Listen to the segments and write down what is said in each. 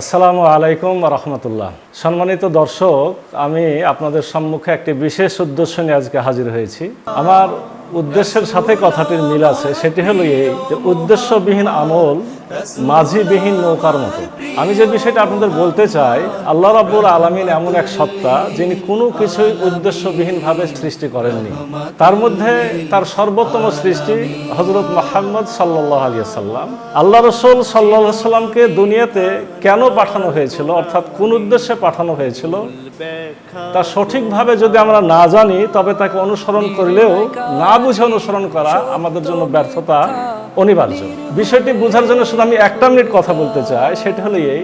আসসালামু আলাইকুম রহমতুল্লাহ। সম্মানিত দর্শক, আমি আপনাদের সম্মুখে একটি বিশেষ উদ্দেশ্য নিয়ে আজকে হাজির হয়েছি। আমার উদ্দেশ্যের সাথে কথাটির মিল আছে, সেটি হলো এই যে উদ্দেশ্যবিহীন আমল মাঝিবিহীন নৌকার মতো। আমি যে বিষয়টা আপনাদের বলতে চাই, আল্লাহ রাব্বুল আলমিন এমন এক সত্তা যিনি কোনো কিছুই উদ্দেশ্যবিহীনভাবে সৃষ্টি করেননি। তার মধ্যে তার সর্বোত্তম সৃষ্টি হজরত মোহাম্মদ সাল্লাহ আলিয়া সাল্লাম আল্লাহ রসুল সাল্লাহ সাল্লামকে দুনিয়াতে কেন পাঠানো হয়েছিল, অর্থাৎ কোন উদ্দেশ্যে পাঠানো হয়েছিল, তা সঠিকভাবে যদি আমরা না জানি, তবে তাকে অনুসরণ করলেও না বুঝে অনুসরণ করা আমাদের জন্য ব্যর্থতা অনিবার্য। বিষয়টি বোঝার জন্য শুধু আমি একটা মিনিট কথা বলতে চাই, সেটা হলো এই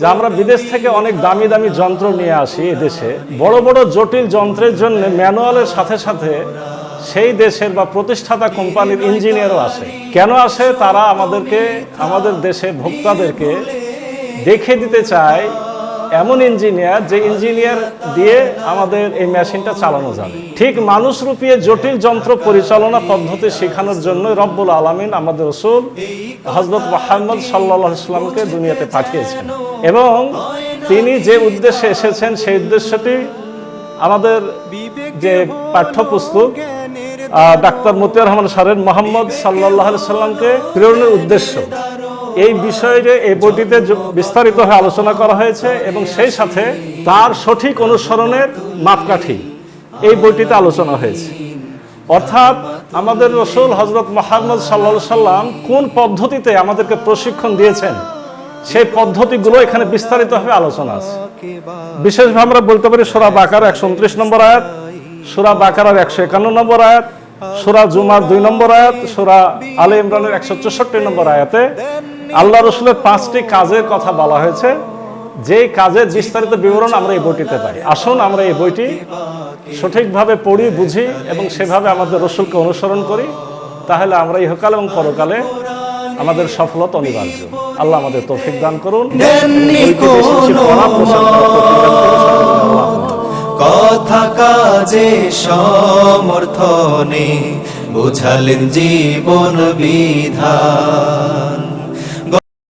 যে আমরা বিদেশ থেকে অনেক দামি দামি যন্ত্র নিয়ে আসি দেশে। বড় বড় জটিল যন্ত্রের জন্য ম্যানুয়ালের সাথে সাথে সেই দেশের বা প্রতিষ্ঠাতা কোম্পানির ইঞ্জিনিয়ারও আসে। কেন আসে? তারা আমাদেরকে, আমাদের দেশে ভোক্তাদেরকে দেখে দিতে চায় এমন ইঞ্জিনিয়ার যে ইঞ্জিনিয়ার দিয়ে আমাদের এই মেশিনটা চালানো যাবে। ঠিক মানুষ রূপিয়ে জটিল যন্ত্র পরিচালনা পদ্ধতি শেখানোর জন্য রব্বুল আলমিন আমাদের রসুল হজরত মোহাম্মদ সাল্লাহ ইসলামকে দুনিয়াতে পাঠিয়েছেন এবং তিনি যে উদ্দেশ্যে এসেছেন সেই উদ্দেশ্যটি আমাদের যে পাঠ্যপুস্তক ডাক্তার মতিয়ার রহমান সারের মোহাম্মদ সাল্লাহ সাল্লামকে প্রেরণের উদ্দেশ্য। এই বিষয়ে এই বইটিতে বিস্তারিতভাবে আলোচনা করা হয়েছে এবং সেই সাথে তার সঠিক অনুসরণের মাপকাঠি এই বইটিতে আলোচনা হয়েছে। অর্থাৎ আমাদের রসুল হজরত মোহাম্মদ সাল্লা সাল্লাম কোন পদ্ধতিতে আমাদেরকে প্রশিক্ষণ দিয়েছেন, সেই পদ্ধতিগুলো এখানে বিস্তারিতভাবে আলোচনা আছে। বিশেষভাবে আমরা বলতে পারি সোরা বাকার একশো উনত্রিশ নম্বর আয়াত, সুরা বাকারার একশো একান্ন নম্বর আয়াত, সুরা জুমার দুই নম্বর আয়াত, সুরা আলে ইমরানের একশো চৌষট্টি নম্বর আয়াতে আল্লাহ রসুলের পাঁচটি কাজের কথা বলা হয়েছে। যেই কাজের বিস্তারিত বিবরণ আমরা এই বইটিতে পাই। আসুন আমরা এই বইটি সঠিকভাবে পড়ি বুঝি এবং সেভাবে আমাদের রসুলকে অনুসরণ করি। তাহলে আমরা ইহকাল এবং পরকালে আমাদের সফলতা অনিবার্য। আল্লাহ আমাদের তৌফিক দান করুন। কথা কাজে সমর্থনে বুঝালেন জীবন বিধা